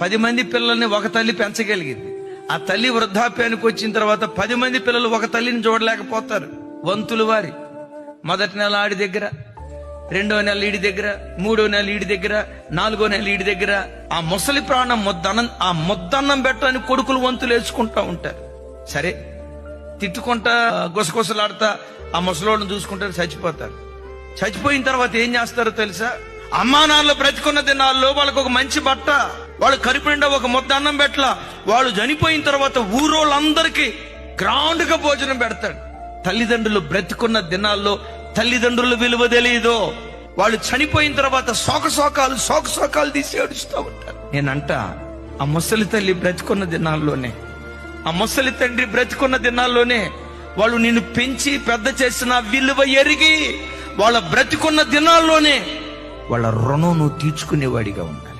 పది మంది పిల్లల్ని ఒక తల్లి పెంచగలిగింది. ఆ తల్లి వృద్ధాప్యానికి వచ్చిన తర్వాత పది మంది పిల్లలు ఒక తల్లిని చూడలేకపోతారు. వంతులు వారి. మొదటి నెల ఆడి దగ్గర రెండో నెల ఈడి దగ్గర మూడో నెల ఈడి దగ్గర నాలుగో నెల ఈడి దగ్గర ఆ ముసలి ప్రాణం ముద్దన్నం ఆ ముద్దన్నం పెట్టడానికి కొడుకులు వంతులు వేసుకుంటా ఉంటారు. సరే తిట్టుకుంటా గుసగుసలాడతా ఆ ముసలోళ్ళని చూసుకుంటారు చచ్చిపోతారు. చచ్చిపోయిన తర్వాత ఏం చేస్తారో తెలుసా? అమ్మా నాన్నలు బ్రతికున్న దినాల్లో వాళ్ళకు ఒక మంచి బట్ట. వాళ్ళు కడుపు నిండా ఒక ముద్ద అన్నం పెట్టల. వాళ్ళు చనిపోయిన తర్వాత ఊరోళ్ళందరికీ గ్రౌండ్గా భోజనం పెడతాడు. తల్లిదండ్రులు బ్రతికున్న దినాల్లో తల్లిదండ్రుల విలువ తెలియదు వాళ్ళు చనిపోయిన తర్వాత శోక శోకాలు శోకాలు తీసి ఏడుస్తూ ఉంటారు. నేనంట ఆ ముసలి తల్లి బ్రతికున్న దినాల్లోనే ఆ ముసలి తండ్రి బ్రతికున్న దినాల్లోనే వాళ్ళు నిన్ను పెంచి పెద్ద చేసిన విలువ ఎరిగి వాళ్ళ బ్రతికున్న దినాల్లోనే వాళ్ళ రుణం నువ్వు తీర్చుకునేవాడిగా ఉండాలి.